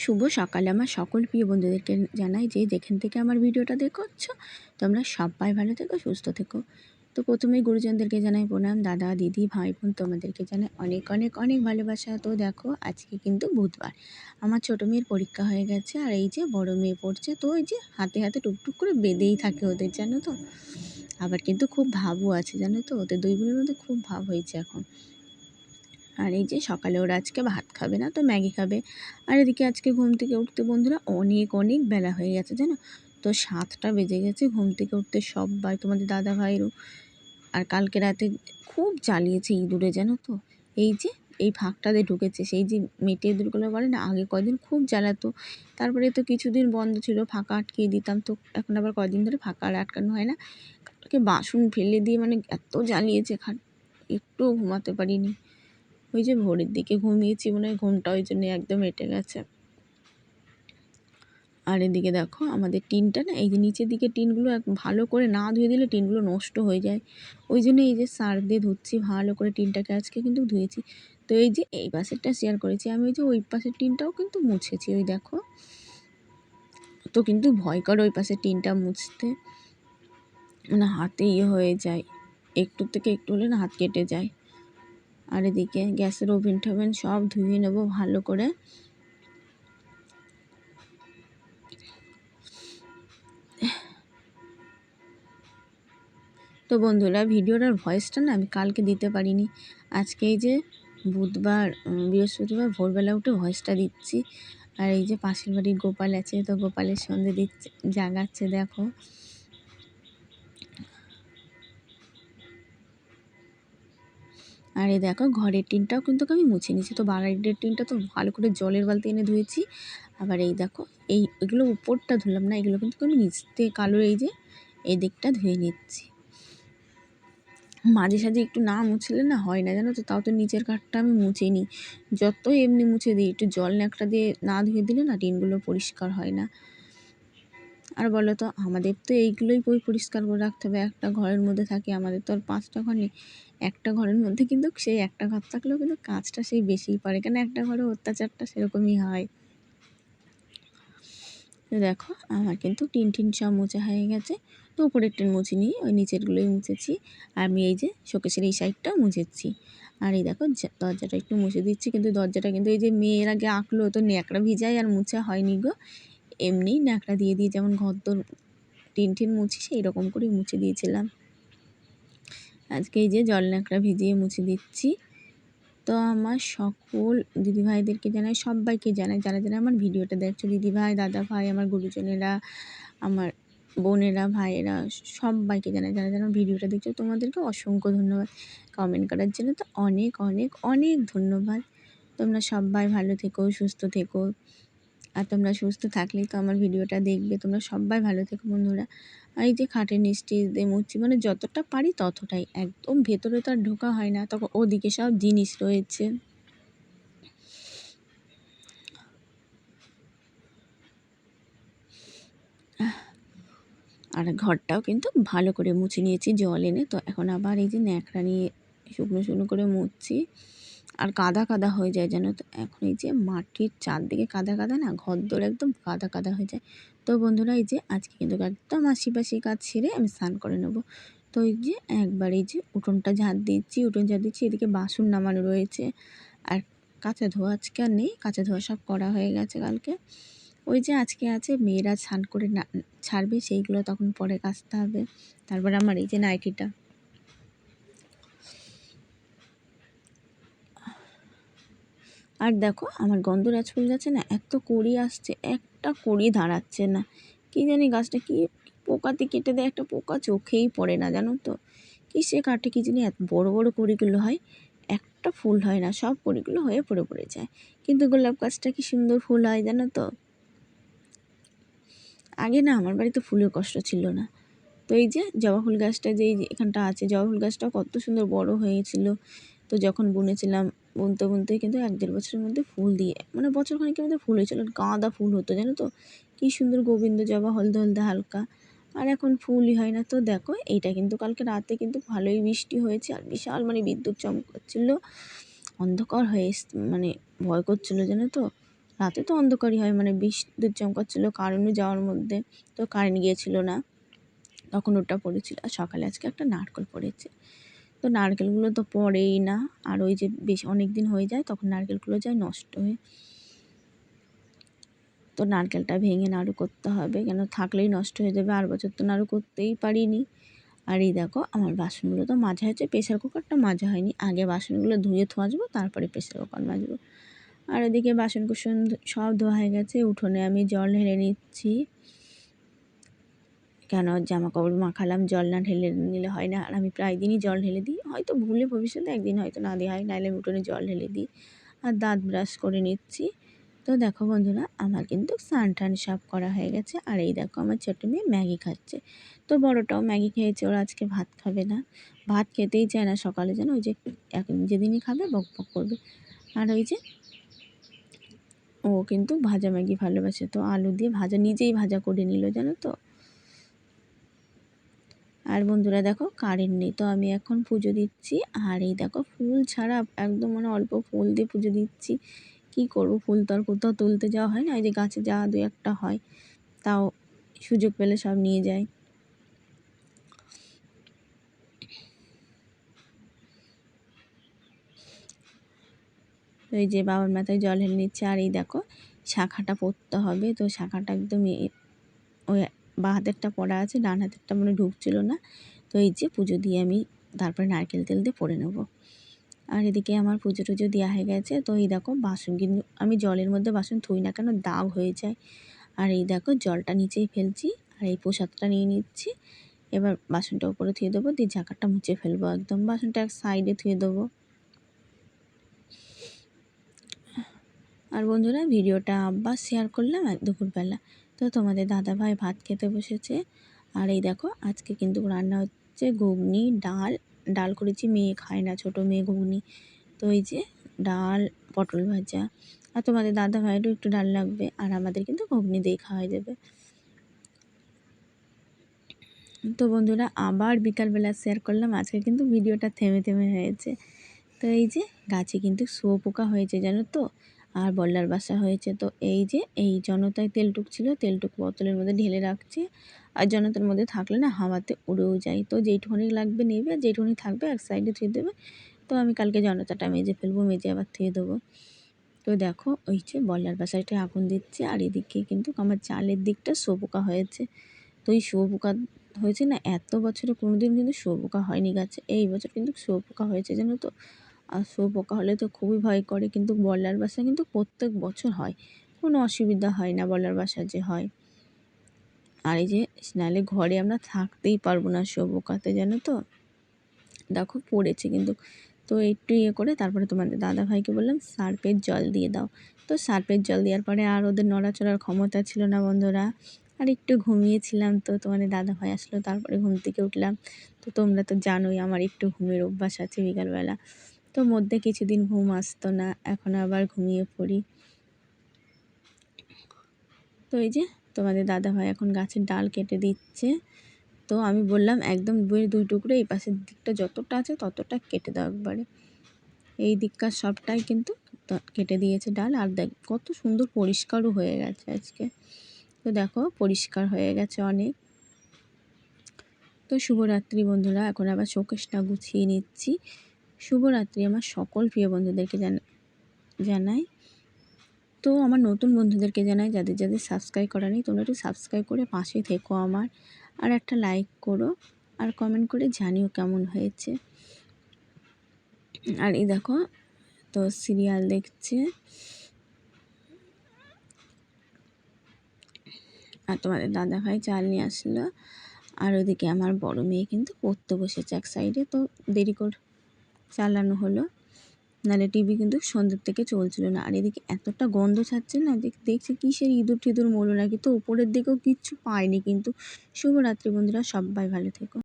শুভ সকালে। আমার সকল প্রিয় বন্ধুদেরকে জানাই যে যেখান থেকে আমার ভিডিওটা দেখছ, তোমরা সবাই ভালো থেকো, সুস্থ থেকো। তো প্রথমেই গুরুজনদেরকে জানাই প্রণাম। দাদা, দিদি ভাই বোন তোমাদেরকে জানাই অনেক অনেক অনেক ভালোবাসা। তো দেখো, আজকে কিন্তু বুধবার। আমার ছোটো মেয়ের পরীক্ষা হয়ে গেছে আর এই যে বড় মেয়ে পড়ছে, তো ওই যে হাতে হাতে টুকটুক করে বেঁধেই থাকে ওদের, জানো তো? আবার কিন্তু খুব ভাবও আছে, জানো তো? ওদের দুই বোনের মধ্যে খুব ভাব হয়েছে এখন। আর এই যে সকালে ওরা আজকে ভাত খাবে না, তো ম্যাগি খাবে। আর এদিকে আজকে ঘুম থেকে উঠতে বন্ধুরা অনেক অনেক বেলা হয়ে গেছে, জানো? তো সাতটা বেজে গেছে, ঘুম থেকে উঠতে সবাই তোমাদের দাদা ভাইরও আর কালকে রাতে খুব জ্বালিয়েছে ইঁদুরে, জানো তো? এই যে, এই ফাঁকটাতে ঢুকেছে, সেই যে মেটে ইঁদুরগুলো বলে না, আগে কদিন খুব জ্বালাতো। তারপরে তো কিছুদিন বন্ধ ছিল, ফাঁকা আটকিয়ে দিতাম, তো এখন আবার কদিন ধরে ফাঁকা আর আটকানো হয় না। কালকে বাসন ফেলে দিয়ে মানে এত জ্বালিয়েছে, খাট, একটুও ঘুমাতে পারিনি। ওই যে ভোরের দিকে ঘুমিয়েছি, মনে হয় ঘুমটা ওই জন্য একদম এঁটে গেছে। আর এদিকে দেখো আমাদের টিনটা না, এই যে নিচের দিকে টিনগুলো এক ভালো করে না ধুয়ে দিলে টিনগুলো নষ্ট হয়ে যায়। ওই জন্য এই যে সার দিয়ে ধুচ্ছি, ভালো করে টিনটাকে আজকে কিন্তু ধুয়েছি। তো এই যে এই পাশেরটা শেয়ার করেছি, আমি ওই যে ওই পাশের টিনটাও কিন্তু মুছেছি, ওই দেখো। তো কিন্তু ভয় করে ওই পাশের টিনটা মুছতে। মানে হাতে ইয়ে হয়ে যায়, একটু থেকে একটু হলে না হাত কেটে যায়। আর এদিকে গ্যাসের ওভেন টোভেন সব ধুয়ে নেব ভালো করে। তো বন্ধুরা, ভিডিওটার ভয়েসটা না আমি কালকে দিতে পারিনি। আজকে এই যে বুধবার বৃহস্পতিবার ভোরবেলা উঠে ভয়েসটা দিচ্ছি। আর এই যে পাশের বাড়ির গোপাল আছে, তো গোপালের সন্ধে দিচ্ছে, জাগাচ্ছে, দেখো। আর এই দেখো, ঘরের টিনটাও কিন্তু আমি মুছে নিয়েছি। তো বাড়ির টিনটা তো ভালো করে জলের বালতি এনে ধুয়েছি। আবার এই দেখো, এই এগুলো উপরটা ধুলাম না, এগুলো কিন্তু আমি নিচ থেকে কালো এই যে, এই দিকটা ধুয়ে নিচ্ছি। মাঝে সাঝে একটু না মুছলে না হয় না, জানো তো? তাও তো নিচের কাঠটা আমি মুছে নিই যত এমনি মুছে দিই, একটু জল ন্যাকড়া দিয়ে না ধুয়ে দিলে না টিনগুলো পরিষ্কার হয় না। আর বলো তো, আমাদের তো এইগুলোই বই পরিষ্কার করে রাখতে হবে। একটা ঘরের মধ্যে থাকি, আমাদের তো আর পাঁচটা ঘর নেই। একটা ঘরের মধ্যে কিন্তু সেই একটা ঘর থাকলেও কিন্তু কাজটা সেই বেশিই পারে। কেন একটা ঘরে অত্যাচারটা সেরকমই হয়? দেখো, আমার কিন্তু টিন টিন সব মোচা হয়ে গেছে। তো উপরের টিন মুছে নিয়ে ওই নিচেরগুলোই মুছেছি। আর আমি এই যে শোকেশের এই সাইডটাও মুছেছি। আর এই দেখো দরজাটা একটু মুছে দিচ্ছি। কিন্তু দরজাটা কিন্তু এই যে মেয়ের আগে আঁকলো, তো ন্যাকড়া ভিজাই আর মুছা হয়নি গো। এমনি ন্যাকড়া দিয়ে দিয়ে যেমন ঘর ঘরদোর টিন টিন মুছি সেই রকম করেই মুছে দিয়েছিলাম। আজকে এই যে জল ন্যাকড়া ভিজিয়ে মুছে দিচ্ছি। তো আমার সকল দিদিভাইদেরকে জানাই, সবাইকে জানাই, যারা যারা আমার ভিডিওটা দেখছ, দিদিভাই, দাদা ভাই, আমার গুরুজনেরা, আমার বোনেরা, ভাইয়েরা, সবাইকে জানাই, যারা যারা ভিডিওটা দেখছ, তোমাদেরকে অসংখ্য ধন্যবাদ কমেন্ট করার জন্য। তো অনেক অনেক অনেক ধন্যবাদ। তোমরা সবাই ভালো থেকো, সুস্থ থেকো। আর তোমরা সুস্থ থাকলেই তো আমার ভিডিওটা দেখবে। তোমরা সবাই ভালো থেকো বন্ধুরা। আর এই যে খাটের নিচটি দিয়ে মুচ্ছি মানে যতটা পারি ততটাই। একদম ভেতরে তো আর ঢোকা হয় না, তখন ওদিকে সব জিনিস রয়েছে। আর ঘরটাও কিন্তু ভালো করে মুছে নিয়েছি, জল এনে। তো এখন আবার এই যে ন্যাকড়া নিয়ে শুকনো শুকনো করে মুছছি। আর কাদা কাদা হয়ে যায় যেন তো? এখন এই যে মাটির চারদিকে কাদা কাদা না, ঘর দোর একদম কাদা কাদা হয়ে যায়। তো বন্ধুরা এই যে আজকে কিন্তু একদম আশিপাশি কাজ ছেড়ে আমি স্নান করে নেব। তো এই যে একবার এই যে উঠোনটা ঝাঁট দিচ্ছি, উঠোন ঝাঁট দিচ্ছি, এদিকে বাসন নামানো রয়েছে। আর কাঁচা ধোয়া আজকে আর নেই, কাঁচা ধোয়া সব করা হয়ে গেছে কালকে। ওই যে আজকে আছে মেয়েরা স্নান করে না, ছাড়বে সেইগুলো তখন পরে কাচতে হবে। তারপর আমার এই যে নাইটিটা। আর দেখো, আমার গন্ধরাজ ফুল গাছে না এত কড়ি আসছে, একটা কড়ি দাঁড়াচ্ছে না। কী জানি গাছটা কি পোকাতে কেটে দেয়, একটা পোকা চোখেই পড়ে না, জানো তো। সে কাটে কি জানি, এত বড় বড় কড়িগুলো হয়, একটা ফুল হয় না, সব কড়িগুলো হয়ে পড়ে পড়ে যায়। কিন্তু গোলাপ গাছটা কি সুন্দর ফুল হয়, জানো তো। আগে না আমার বাড়িতে ফুলের কষ্ট ছিল না। তো এই যে জবা ফুল গাছটা যে এখানটা আছে, জবা ফুল গাছটা কত সুন্দর বড় হয়েছিল। তো যখন বুনেছিলাম বুনতে বুনতে কিন্তু এক দেড় বছরের মধ্যে ফুল দিয়ে মানে বছর খানিকের মধ্যে ফুল হয়েছিল গাঁদা ফুল হতো, জানো তো? কী সুন্দর গোবিন্দ জবা হলদে হলদে হালকা। আর এখন ফুলই হয় না। তো দেখো, এইটা কিন্তু কালকে রাতে কিন্তু ভালোই বৃষ্টি হয়েছে, আর বিশাল মানে বিদ্যুৎ চমকাচ্ছিল। অন্ধকার হয়ে মানে ভয় করছিল, জানো তো? রাতে তো অন্ধকারই হয় মানে বিদ্যুৎ চমকাচ্ছিলো কারেন্টও যাওয়ার মধ্যে, তো কারেন্ট গিয়েছিল না। তখন ওটা পড়েছিল, আর সকালে আজকে একটা নারকেল পড়েছে। তো নারকেলগুলো তো পড়েই না। আর ওই যে বেশ অনেক দিন হয়ে যায়, তখন নারকেলগুলো যায় নষ্ট হয়ে। তো নারকেলটা ভেঙে নাড়ু করতে হবে, কেন থাকলেই নষ্ট হয়ে যাবে। আর বছর তো নাড়ু করতেই পারিনি। আর এই দেখো, আমার বাসনগুলো তো মাজা হয়েছে প্রেশার কুকারটা মাজা হয়নি। আগে বাসনগুলো ধুয়ে ধোয়াজবো তারপরে প্রেশার কুকার মাজবো। আর ওদিকে বাসন কুসন সব ধোয়া হয়ে গেছে, উঠোনে আমি জল ঢেলে নিচ্ছি। কেন জামা কাপড় মাখালাম, জল না ঢেলে নিলে হয় না। আর আমি প্রায় দিনই জল ঢেলে দিই। হয়তো ভুলে ভবিষ্যতে একদিন হয়তো না দেওয়া হয় আমি উঠোনে জল ঢেলে দিই। আর দাঁত ব্রাশ করে নিচ্ছি। তো দেখো বন্ধুরা, আমার কিন্তু স্নান টান সাফ করা হয়ে গেছে। আর এই দেখো আমার ছোটো মেয়ে ম্যাগি খাচ্ছে। তো বড়টাও ম্যাগি খেয়েছে, ওরা আজকে ভাত খাবে না। ভাত খেতেই চায় না সকালে যেন ওই যে এক যেদিনই খাবে, বক বক করবে। আর ওই যে ও কিন্তু ভাজা ম্যাগি ভালোবাসে। তো আলু দিয়ে ভাজা, নিজেই ভাজা করে নিল, জানো তো? আর বন্ধুরা দেখো কারেন্ট নেই, তো আমি এখন পুজো দিচ্ছি। আর এই দেখো ফুল ছাড়া একদম মানে অল্প ফুল দিয়ে পুজো দিচ্ছি। কি করব? ফুল তো আর কোথাও তুলতে যাওয়া হয় না এই যে গাছে যা দু একটা হয়, তাও সুযোগ পেলে সব নিয়ে যায় ওই যে বাবার মাথায় জল হেলে নিচ্ছে, আর এই দেখো শাখাটা পরতে হবে, তো শাখাটা একদম ওই বা হাতেরটা পড়া আছে, ডান হাতেরটা মানে ঢুকছিল না। তো এই যে পুজো দিয়ে আমি তারপরে নারকেল তেল দিয়ে পরে নেব। আর এদিকে আমার পুজো টুজো দেওয়া হয়ে গেছে। তো এই দেখো বাসন কিন্তু আমি জলের মধ্যে বাসন থুই না কেন দাগ হয়ে যায়। আর এই দেখো জলটা নিচেই ফেলছি, আর এই প্রসাদটা নিয়ে নিচ্ছি। এবার বাসনটা উপরে থুয়ে দেবো, দিয়ে ঝাঁকারটা মুছে ফেলব একদম। বাসনটা এক সাইডে থুয়ে দেবো। আর বন্ধুরা, ভিডিওটা আবার শেয়ার করলাম দুপুরবেলা। তো তোমাদের দাদা ভাই ভাত খেতে বসেছে। আর এই দেখো, আজকে কিন্তু রান্না হচ্ছে ঘুগনি, ডাল। ডাল করেছি মেয়ে খায় না, ছোটো মেয়ে ঘুগনি। তো এই যে ডাল, পটল ভাজা। আর তোমাদের দাদা ভাইয়েরও একটু ডাল লাগবে, আর আমাদের কিন্তু ঘুগনি দিয়ে খাওয়া যাবে তো বন্ধুরা, আবার বিকালবেলা শেয়ার করলাম। আজকে কিন্তু ভিডিওটা থেমে থেমে হয়েছে। তো এই যে গাছে কিন্তু শুয়োপোকা হয়েছে, জানো তো? আর বল্লার বাসা হয়েছে। তো এই যে, এই জনতায় তেলটুক ছিল, তেলটুক বোতলের মধ্যে ঢেলে রাখছে। আর জনতার মধ্যে থাকলে না হাওয়াতে উড়েও যায়। তো যেইটুকুনি লাগবে নেবে আর যেইটুকুনি থাকবে এক সাইডে থুয়ে দেবে। তো আমি কালকে জনতাটা মেজে ফেলব, মেজে আবার থুয়ে দেবো। তো দেখো, ওই যে বল্লার বাসাটা আগুন দিচ্ছে। আর এদিকে কিন্তু আমার চালের দিকটা শোপোকা হয়েছে। তো এই শুয়োপোকা হয়েছে না, এত বছরে কোনো দিন কিন্তু শোপোকা হয়নি গাছে। এই বছর কিন্তু শোপোকা হয়েছে, জানো তো? আর শুয়োপোকা হলে তো খুবই ভয় করে। কিন্তু বলার বাসা কিন্তু প্রত্যেক বছর হয়। কোনো অসুবিধা হয় না বলার বাসা যে হয়। আর এই যে, নাহলে ঘরে আমরা থাকতেই পারব না শুয়োপোকাতে জানো তো? দেখো, পড়েছে কিন্তু। তো একটু ইয়ে করে তারপরে তোমাদের দাদা ভাইকে বললাম, সার্পের জল দিয়ে দাও। তো সার্পের জল দেওয়ার পরে আর ওদের নড়াচড়ার ক্ষমতা ছিল না বন্ধুরা। আর একটু ঘুমিয়েছিলাম তো তোমাদের দাদা ভাই আসলো, তারপরে ঘুম থেকে উঠলাম। তো তোমরা তো জানোই আমার একটু ঘুমের অভ্যাস আছে বিকালবেলা। তো মধ্যে কিছুদিন ঘুম আসতো না, এখন আবার ঘুমিয়ে পড়ি। তো এই যে তোমাদের দাদা ভাই এখন গাছের ডাল কেটে দিচ্ছে। তো আমি বললাম, একদম বইয়ের দুই টুকরো, এই পাশের দিকটা যতটা আছে ততটা কেটে দাও একবারে। এই দিককার সবটাই কিন্তু কেটে দিয়েছে ডাল। আর দেখ, কত সুন্দর পরিষ্কারও হয়ে গেছে আজকে। তো দেখো, পরিষ্কার হয়ে গেছে অনেক। তো শুভরাত্রি বন্ধুরা, এখন আবার শোকেশটা গুছিয়ে নিচ্ছি। শুভরাত্রি আমার সকল প্রিয় বন্ধুদেরকে জানাই। তো আমার নতুন বন্ধুদেরকে জানাই, যাদের যাদের সাবস্ক্রাইব করা নেই, তোমরা একটু সাবস্ক্রাইব করে পাশে থেকো আমার। আর একটা লাইক করো, আর কমেন্ট করে জানিও কেমন হয়েছে। আর এই দেখো, তো সিরিয়াল দেখছে। আর তোমাদের দাদা ভাই চাল নিয়ে আসলো। আর ওদিকে আমার বড় মেয়ে কিন্তু পড়তে বসেছে এক সাইডে তো দেরি কর চালানো হলো। নাহলে টিভি কিন্তু সন্ধ্যের থেকে চলছিল না। আর এদিকে এতটা গন্ধ ছাড়ছে না দেখছি কিসের ইঁদুর টিঁদুর মরলো নাকি? তো উপরের দিকেও কিচ্ছু পায়নি। কিন্তু শুভরাত্রি বন্ধুরা, সবাই ভালো থেকো।